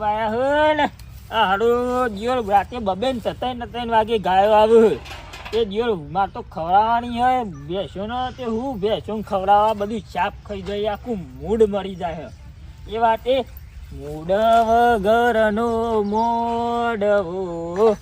વાયા હે ને? આ હારું જીવર રાતે બબેન સતાઈ ને ત્રણ વાગે ગાયો આવે હે. એ જીવર માર તો ખવડાવવાની હે. ભેંસો ને તે હું ભેંસો ખવડાવવા બધું ચાપ ખાઈ જાય આખું મૂડ મરી જાય એ વાતે મૂડ વગરનો મોડવો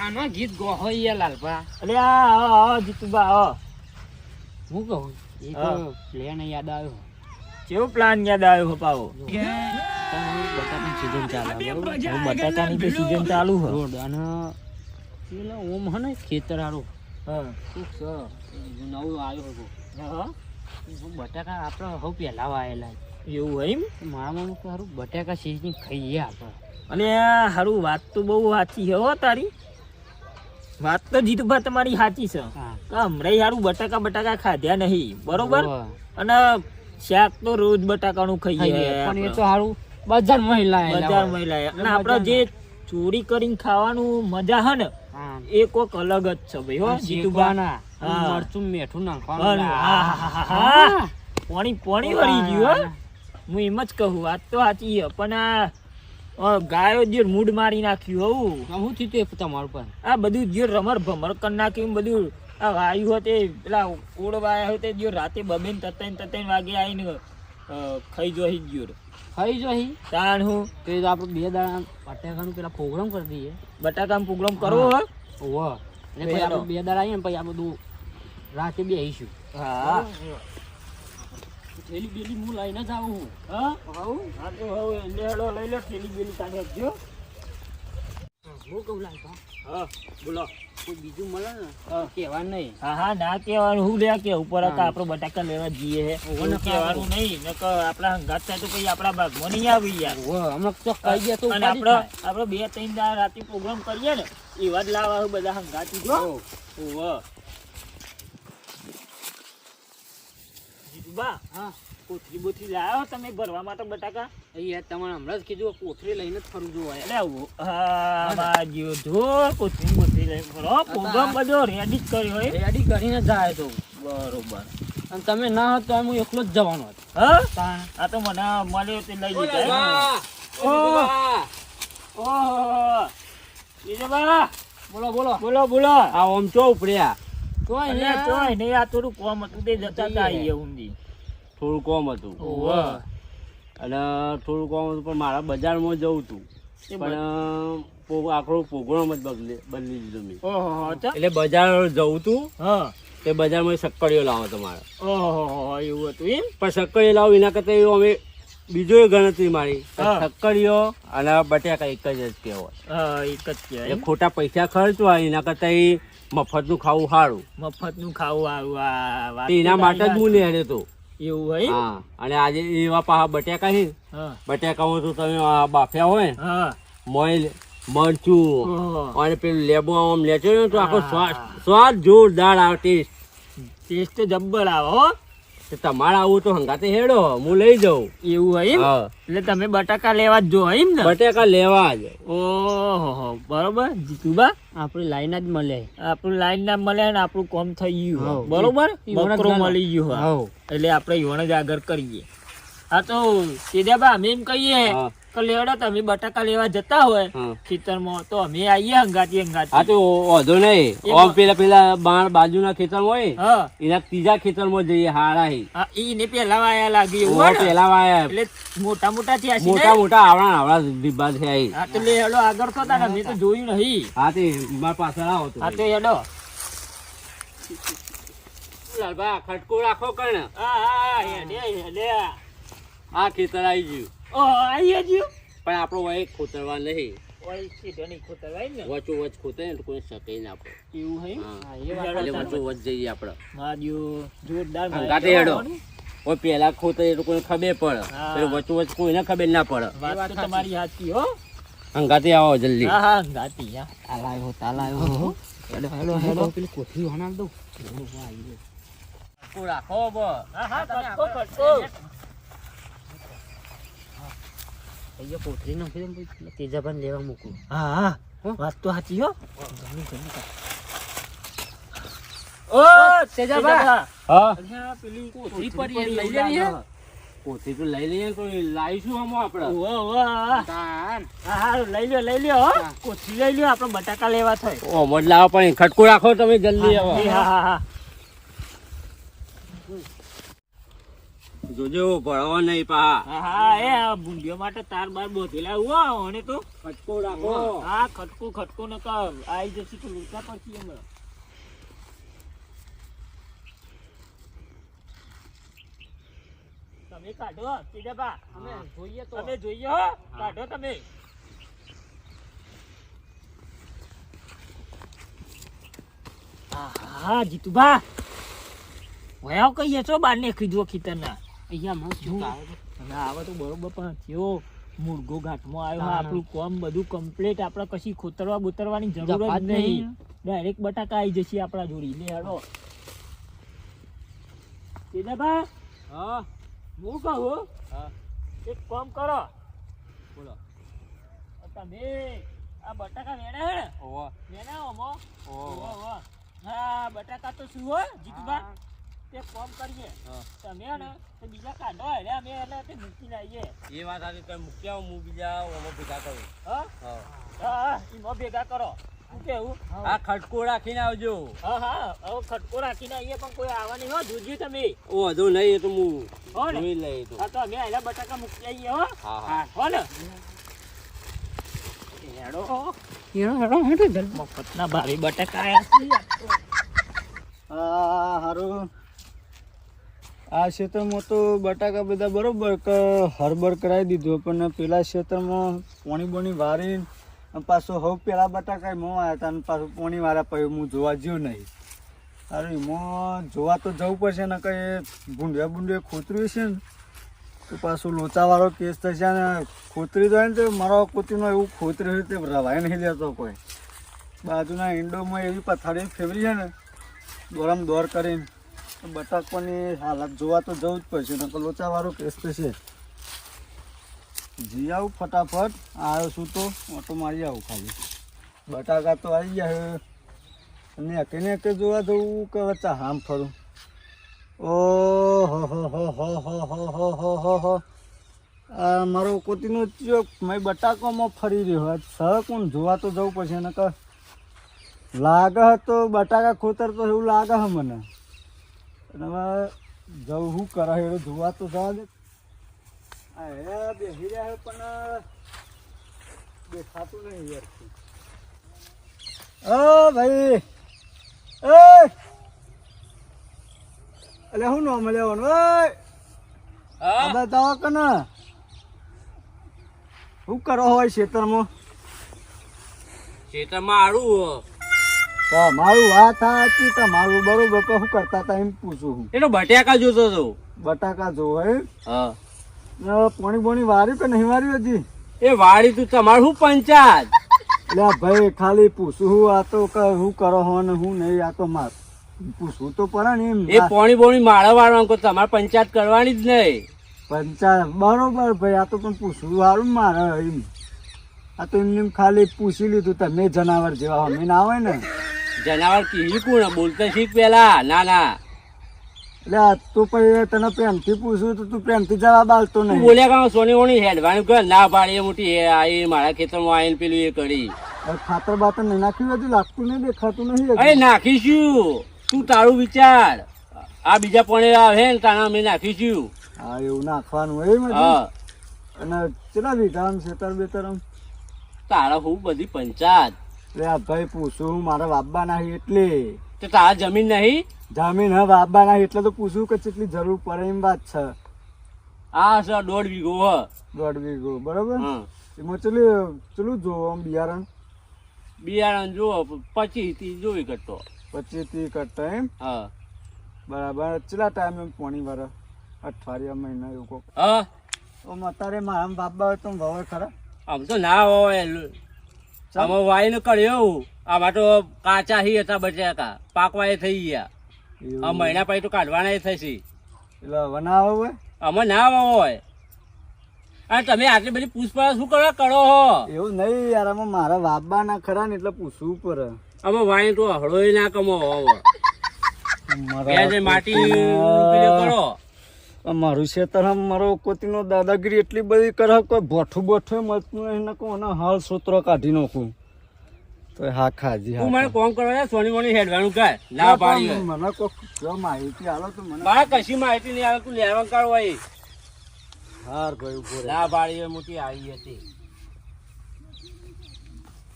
આનો ગીત ગોહો લાલપા લાલભા. અલે આ આવો, આવો જીતુબા હું કહું? એક હા. પ્લેન યાદ આવ્યો. કેવો પ્લાન યાદ આવ્યો પાવો બટાકાની ચાલે. તો સીઝન ચાલુ હે. રોડ અને પેલા ઓમ હે ને ખેતર હારું હા. શું છે નવું આવ્યો હતો. હું. બટાકા આપણે હવે પહેલા વાયેલા એવું એમ? મારા મામા તો હારું બટાકા સીઝન ખાઈએ આપણે. અને આ હારું વાત તો બહુ સાચી છે હો તારી. વાત તો જીતુભાઈ તમારી સાચી છે. કે હમણાં સારું બટાકા બટાકા ખાધ્યા નહીં. બરોબર? અને શાક તો રોજ બટાકાનું ખાઈએ પણ એ તો સારું બજાર મહિલા બજાર મહિલા અને આપણે જે ચોરી કરીને ખાવાનું મજા હે ને એ કોક અલગ જ છે ભાઈ હો જીતુભાઈ. મરચું મીઠું નાખવાનું પાણી. પોણી વળી ગયું હું એમ જ કહું વાત તો સાચી છે પણ આ ગાયો જે મૂડ મારી નાખ્યું હોવું હું થયું તે તમારું પણ? આ બધું જે રમર ભમર કરી નાખ્યું બધું. આ વાયુ હોતે પેલા ઓળવાયા હોતે જે રાતે બબેન તત્તાઈ તત્તાઈ વાગે આવીને ખાઈ જોઈ ગયો ખાઈ જોઈ તાણ હું. તો આપણે બે દાણા બટાકાનું પેલા પ્રોગ્રામ કરી દઈએ. બટાકાનું પ્રોગ્રામ કરવો હો. ઓહો. અને પછી આપણે બે દાડા આવીએ ને પછી આ બધું રાતે બે આવીશું હા. થેલી બેલી હું લઈને જ આવું હું? હા હા તો હવે લેડો લઈ લો થેલી બેલી કાઢી આપજો હું કહું લાલપા હા બોલો. કોઈ બીજું મળે ને? હા. નહીં. હા હા ના કહેવાનું હું લે કે ઉપર હતા. આપણે બટાકા લેવા જઈએ હે. કહેવાનું નહીં નકર આપણા હંગાત થાય તો પછી આપણા ભાગમાં નહીં આવી યાર. હમણાં તો કહી ગયા તો આપણે આપણે બે ત્રણ રાતે પ્રોગ્રામ કરીએ ને એવા જ લાવવા બધા હંગાતી. જો. થાય. ઓહો. હા કોથરી બોથરી લાવ્યો તમે ભરવા માટે બટાકા. અહીંયા તમારે હમણાં જ કીધું કોથરી લઈને જ ફરું જોવા એટલે આવું હા બાજુ જો કોથરી બોથરી લઈને ફરો. પ્રોગ્રામ બધો રેડી જ કર્યો હોય. રેડી કરીને જાય તો. બરોબર. અને તમે ના હતો હું એકલો જ જવાનો હતો. હા? આ તો મને મળ્યો તે લઈ જાય લીધા! ઓહ. ઓહ! ઓહો બોલો બોલો. બોલો બોલો. આ ઓમ ચો ઉપડ્યા? તોય અને ને તોય નહીં આ થોડું કોમ હતું તે જતા હતા ઊંધી. થોડું કોમ હતું. અને થોડું કોમ હતું પણ મારા બજારમાં જવું હતું પણ આખો પ્રોગ્રામ જ બદલી બદલી દીધો મેં. એટલે બજાર જવું હતું હા. તે બજારમાં સક્કડીઓ લાવો તમારે. ઓહો એવું હતું એમ? પણ સક્કડીઓ લાવો એના કરતાં એવું અમે બીજો એ ગણતરી મારી. સક્કડીઓ અને બટાકા એક જ કહેવાય. એક જ કહેવાય ખોટા પૈસા ખર્ચવા એના કરતાં મફતનું ખાવું સારું. મફતનું ખાવું સારું એના માટે જ હું લેડે તો સાચી. એવું હોય હા. અને આજે એવા પાછા બટેકા છે. બટેકા તો તમે આ બાફ્યા હોય. મોઈલ મરચું. અને પેલું લેબુ આમ લેચો ને તો આખો સ્વાદ જોરદાર આવે ટેસ્ટ. ટેસ્ટ તો જબ્બર આવે હો. તમારે આવું તો હંગાતે હેડો હું લઈ જાઉં. એવું એમ? એટલે તમે બટાકા લેવા જ જો એમ ને? બટાકા લેવા જ. ઓહો બરોબર. જીતુબા? આપણી લાઈન જ મળે. આપણું લાઈન ના મળે ને આપણું કોમ થઈ ગયું બરોબર? બકરો મળી ગયું એટલે આપણે ઈવણ જ આગળ કરીએ. હા તો સીધાબા અમે એમ કહીએ કે લેવડો તમે બટાકા લેવા જતા હોય. ખેતરમાં તો અમે આવીએ હંગાતી હા તો વાંધો નહીં. ઓમ પેલા પેલા બાણ બાજુના ખેતર હોય એના ત્રીજા ખેતરમાં જઈએ હારા હી. હા ઈ ને પેલા વાયા લાગી એવું પેલા વાયા. એટલે મોટા મોટા થયા છે મોટા મોટા આવડા આવડા ડિબ્બા અહીં. હા. તો લે હેડો આગળ તો ને મેં તો જોયું નહીં. હા તે મારા પાછળ આવો તો. હા તો હેડો. લાલબા ખટકો રાખો કણ. હા હા હેડે હેડે આ ખેતર આવી ગયું. આઈએ જ્યું પણ આપણો વય ખોતરવા નહીં. ઓય સીધો નહીં ખોતરવાય ને. વચો વચ ખોતે ને કોઈ શકે ના આપણે. એવું હે? હા. હા, એ વાત એટલે વચો વચ જઈએ આપણે. માર્યો જોરદાર હંગાતે હેડો. ઓય પેલા ખોતે એ લોકોને ખબર પડે. હા. વચો વચ કોઈને ખબર ના પડે. વાત તો તમારી સાચી હો. હંગાતે આવો જલ્દી. હા હા ગાતી હા તાલાયો તાલાયો હેડો હેડો. હેડો પેલી કોથળી હણાલ દઉં. ખટકો રાખો બ હા હા કટકો કટકો. અહીંયા કોથળી નાખી દઉં પછી પેલા લેવા મૂકું. હા હા. વાત તો સાચી હો. જમી જમી ઓ તેજાભા. હા. અલ્યા પેલી કોથળી કોથળી પડી પડી લઈ લેવી હે? લાગે. તો લઈ લઈએ તો લાવીશું આમાં આપણે હા. હા, લઈ લ્યો લઈ લ્યો હો. કોથળી લઈ લ્યો આપણે બટાકા લેવા થાય. ઓ લાવો પણ ખટકું રાખો તમે જલ્દી આવો. હા હા હા. જોજો ભળવા નહીં પા હા હા એ આ બુંદીઓ માટે તાર બાર બોધેલા હુઆ ઓને તો. ખટકો રાખો. હા ખટકો ખટકો ન કર આઈ જશે તો લૂંટા પડશે એમ. તમે કાઢો ચીજાબા અમે જોઈએ તો. તમે જોઈએ હો કાઢો તમે. હા જીતુભા વયા કહીએ છો બાર ને ખીજવો ખીતરના. અહીંયા મસ્ત શું? હવે આવે તો બરોબર પણ થયો મુર્ગો ઘાટમાં આવ્યો. આપણું કોમ બધું કમ્પ્લીટ આપણે કશી ખોતરવા બોતરવાની જરૂર જ નહીં. ડાયરેક્ટ બટાકા આવી જશે આપણા જોડી. લે હડો કેદાભા હા. હું કહું? હા. એક કામ કરો. બોલો. તમે આ બટાકા વેણા હે ઓવા વેણા ઓમો ઓવા. હા બટાકા તો શું હો જીતુભા તે કોમ કરીએ. તમે ને તે બીજા કાઢો એટલે અમે એટલે તે મૂકીને આવીએ. એ વાત આવી તમે મૂકી આવો હું બીજા ઓમાં ભેગા કરું. હા? હા. હા ભેગા કરો. શું કેવું? આ ખટકો રાખીને આવજો. હા હા. હવે ખટકો રાખીને આવીએ પણ કોઈ આવવાની હો જોજો તમે. ઓ વધુ નહીં એ તો હું હો ને. લઈ તો હા તો અમે આયલા બટાકા મૂકી આવીએ હો. હા હા. ને. હેડો. હેડો, હેડો, હેડો, જલ્દી. મફતના ભાવે બટાકા આયા હારું. આ ક્ષેત્રમાં તો બટાકા બધા બરોબર કે, હરબર કરાવી દીધું પણ પેલા ક્ષેત્રમાં પોણી બોણી વારી પાછું હવે પેલા બટાકા મોં આવ્યા હતા અને પાછું પોણી વાળા પછી હું જોવા જ્યો નહીં. અરે એમાં જોવા તો જવું પડશે ને કંઈ ભૂંડિયા ભૂંડિયા ખોતર્યું છે ને, તો પાછું લોચાવાળો કેસ થશે ને, ખોતરી જાય ને તો મારો કોતીનો એવું ખોતર્યું છે તે રવાય નહીં લેતો કોઈ. બાજુના ઈંડોમાં એવી પથારી ફેરવી છે ને દોરામ દોર કરીને. બટાકાની હાલત જોવા તો જવું જ પડશે, નકર લોચાવાળો કેસ છે. જી આવું ફટાફટ આવ્યો છું તો, ઓટો મારી આવું ખાલી. બટાકા તો આવી ગયા અને એકે એકે જોવા જવું કે વચ્ચે હામ ફરું. ઓ હો હો હો હો હો હો હો હો હો. મારો કોતીનો ચોક મેં બટાકામાં ફરી રહ્યો સહ કોણ જોવા તો જવું પડશે, નકર લાગે તો બટાકા ખોતર તો એવું લાગે મને. અને હવે જવું શું કરે એવું જોવા તો જવા દે હે બેસી રહ્યા પણ દેખાતું નહીં યાર. ભાઈ એ અલે હું નામ લેવાનું? ભાઈ બતાવો કે ને શું કરો હોય ખેતરમાં ખેતરમાં આડું તમારું વાત સાચી તમારું બરોબર કે શું કરતા હતા એમ પૂછું હું. એનો બટાકા જોતો હતો બટાકા જોવો હે? હા. પોણી બોણી વાર્યું કે નહીં વાર્યું હજી? એ વાળી તું તમારું શું પંચાયત? એટલે ભાઈ ખાલી પૂછું હું આ તો કે હું કરો હો ને હું નહીં આ તો માર. પૂછવું તો પડે ને એમ. એ પોણી બોણી માળા વાળવા તમારે પંચાયત કરવાની જ નહીં. પંચાયત બરોબર ભાઈ આ તો પણ પૂછવું વાળું મારે એમ. આ તો એમને ખાલી પૂછી લીધું તમે જનાવર જેવા અમે ના હોય ને. જનાવર કીધી કોણ બોલતા શીખ પેલા. ના ના. એટલે તું પછી તને પ્રેમથી પૂછ્યું તો તું પ્રેમથી જવાબ આવતો નહીં. બોલ્યા કાં સોની ઓણી હેડવાનું કર. ના પાડી એ મોટી. હે આ મારા ખેતરમાં આવીને પેલું એ કરી. ખાતર બાતર નહીં નાખ્યું હજુ? લાગતું નહીં દેખાતું નહીં અરે નાખીશું. તું તારું વિચાર. આ બીજા પણ આવે ને તાણા અમે નાખીશું. હા એવું નાખવાનું હોય હા. અને કેટલા વીઘા આમ છેતર બેતર તારા હું બધી પંચાયત. આ ભાઈ પૂછું હું મારા બાબા નાહી એટલે. તો તારા જમીન નહીં? જમીન હા બાબા નહીં એટલે તો પૂછું કે કેટલી જરૂર પડે એમ વાત છે. આ છે દોઢ વીઘો હ. દોઢ વીઘો બરોબર? હં. એમાં ચલી ચલું જોવો આમ બિયારણ? બિયારણ જુઓ પચીસથી જોઈ કરતો. પચીસથી કરતો એમ? હા. બરાબર. કેટલા ટાઈમ પોણી વાર? અઠવાડિયા મહિના એવું કોક? હા. અત્યારે મારા બાબા તો વવે ખરા? આમ તો ના હોય આમાં વાઈન કર્યો આમાં તો કાચા હી હતા બટાકા પાકવા એ થઈ ગયા. આ મહિના પછી તો કાઢવાના એ થશે. એટલે હવે ના આવે હોય? અમે ના હોય. અને તમે આટલી બધી પૂછપરછ શું કરવા કરો હો? એવું નહીં યાર અમે મારા બાપા ના ખરા ને એટલે પૂછવું પડે. આમાં વાઈન તો હળોય ના કમો હવે માટી કરો. મારું ખેતર આમ મારો કોતીનો દાદાગીરી એટલી બધી કરે કોઈ ભોઠું બોઠું મળતું નહીં ને અને હાલ સૂત્રો કાઢી નાખું. તો હા ખાજી તું મને કોમ કરવા સોની મોની હેડવાનું કાય ના પાડી મને કોઈ માહિતી હાલો તો મને મારે કશી માહિતી નહીં આવે તું લેવાનું કર હોય. હાર ભાઈ ઊભો ના પાડી મોટી આવી હતી.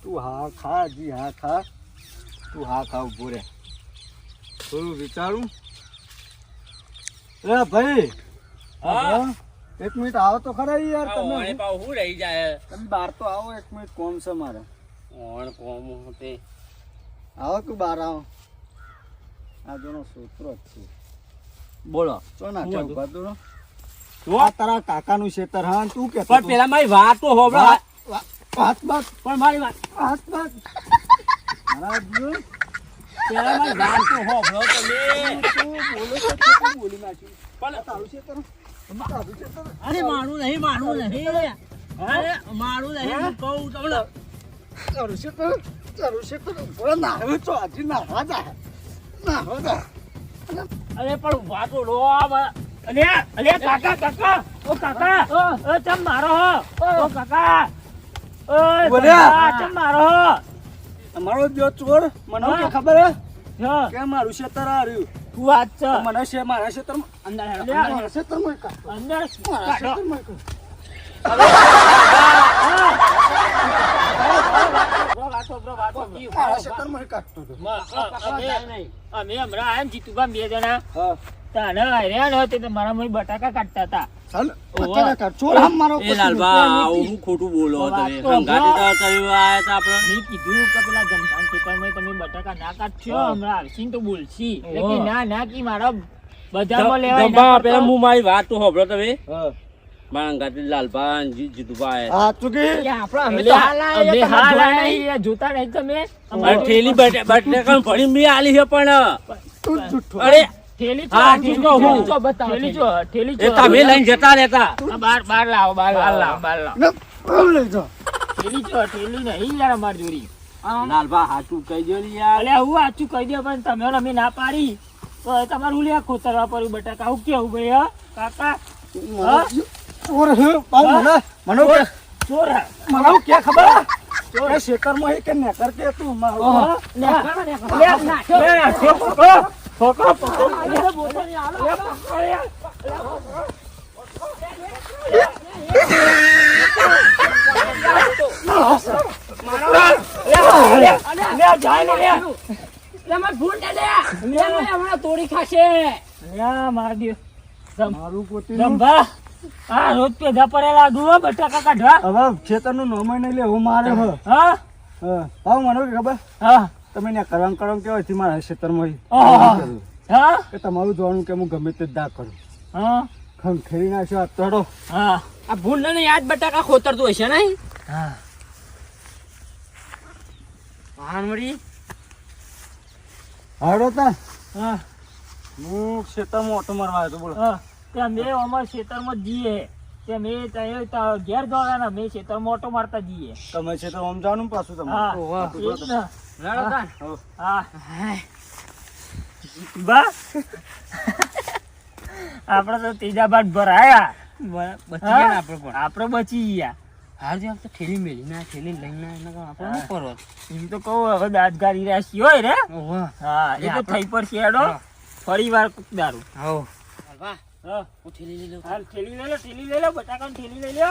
તું હા ખા જી હા ખા. તું હા ખા ઊભો રે થોડું વિચારું. એ ભાઈ. હા. એક મિનિટ આવો તો ખરા યાર તમે. ઓણે તમે હું રહી જાય? તમે બહાર તો આવો એક મિનિટ કોમ છે મારે. ઓણ કોમ તે? આવો તું બહાર આવો? આ જોનો સૂત્રો જ છે. બોલો. ચો ના શું હતું? તો આ તારા કાકાનું શેતર હા તું કે પણ પેલા મારી વાત તો હોભળો. વાત વાત. પણ મારી વાત. વાત વાત. મારા જો પેલા મારી વાત તો હોભળો તમે તું બોલો તો તું બોલી નાખ્યું પણ તારું તારું ખેતર અરે મારું નહીં મારું નહીં. અરે મારું નહીં હું કહું તમને. તારું ખેતર તારું ખેતર બોલો ના હવે તો હજી ના હા જા ના હો જા અરે પણ વાતો રો અલે અલે કાકા કાકા. ઓ કાકા. ઓ. ચમ મારો હો? ઓ કાકા. ઓ ચમ મારો હો? અમારો જો ચોર મને કે ખબર હે કે મારું ખેતર આ રહ્યું તું વાત છે મને છે મારા ખેતરમાં અંદર અંદર મારા ખેતરમાં કાઢ. અંદર મારા. મારા હતો. અમે અમે હમણાં આયા જીતુભાઈ બે જણા તાને હાર્યા ને મારા મય બટાકા કાઢતા હતા. ખોટું બોલો તમે. વાત તો સંગાતી તો તમે આયા તા આપણે. મેં કીધું કે પેલા ગમસાન ખેતરમાં તમે બટાકા ના કાઢશો. હમણાં આવશી તો બોલશી. એટલે ઓહો. કે ના ના કી મારા બજારમાં લેવાય પેલા હું મારી વાત તો હોભળો તમે. હા. મારા અંગાતી લાલબા અને જી- જીતુભા આયા. આ તું કે? અમે હાલ આયા જોતા નહીં તમે. બટે- મેં આલી છે પણ. તું જુઠ્ઠો. અરે થેલી ચો, હા, જો હું. થેલી ચો, થેલી એ તમે લઈને જતા રહેતા. બાર બાર લાવો બાર લાવો બાર લાવો. ને આમ લઈ જાઓ. થેલી ચો, થેલી નહીં યાર અમારી જોડી. લાલબા હાચું કહી દો યાર. અલે હું આચું કહી દે પણ તમે અમે ના પાડી. તો તમારું હું લે ખોતરવા પડ્યું બટાકા. હું કેવું ભાઈ હા? કાકા? ચોર હે મને. મને ચોર? હા. મને હું કે ખબર? ચોર? ખેતરમાં હે કે નેકર કે તું મારો લે, પકડો, પકડો, ને. તોડી ખાશે આ રોજ પેદા પડેલા દુવા બટાકા કાઢવા હવે ખેતરનું નામ નહીં લેવું મારે હા હા મને ખબર હા તમે ને કરંગ કરંગ કેવાયથી મારા ખેતરમાં ઓહો. હા? કે તમારું જોવાનું કે હું ગમે તે દા કરું. હા? ખંખેરી નાખ્યો આ તડો. હા. આ ભૂલ ને યાદ બટાકા ખોતરતું હશે નહીં? હા. ભાનવડી હાડો તા. હા. હું ખેતરમાં ઓટો મારવા આવ્યો હતો બોલો. હા. ત્યાં મેં અમારા ખેતરમાં જઈએ તે અમે ત્યાં તા- ઘેર દોડ્યા અમે ખેતરમાં ઓટો મારતા જઈએ તમે ખેતર આમ જાણું પાછું તમે હા. આપણે તો ત્રીજા બાદ ભરાયા. આપડે બચી ગયા હાર જો આપણે થેલી મેલી ના ઠેલી લઈને આપણે શું કરો એમ તો કહું હવે દાંત ગારી રહ્યા હોય રે. હા એ તો થઈ પર શેડો. ફરી વાર દારૂ. હો. હા. હું થેલી લઈ લઉં. હાલ ઠેલી લઈ લો ઠેલી લઈ લો બટાકાની ઠેલી લઈ લો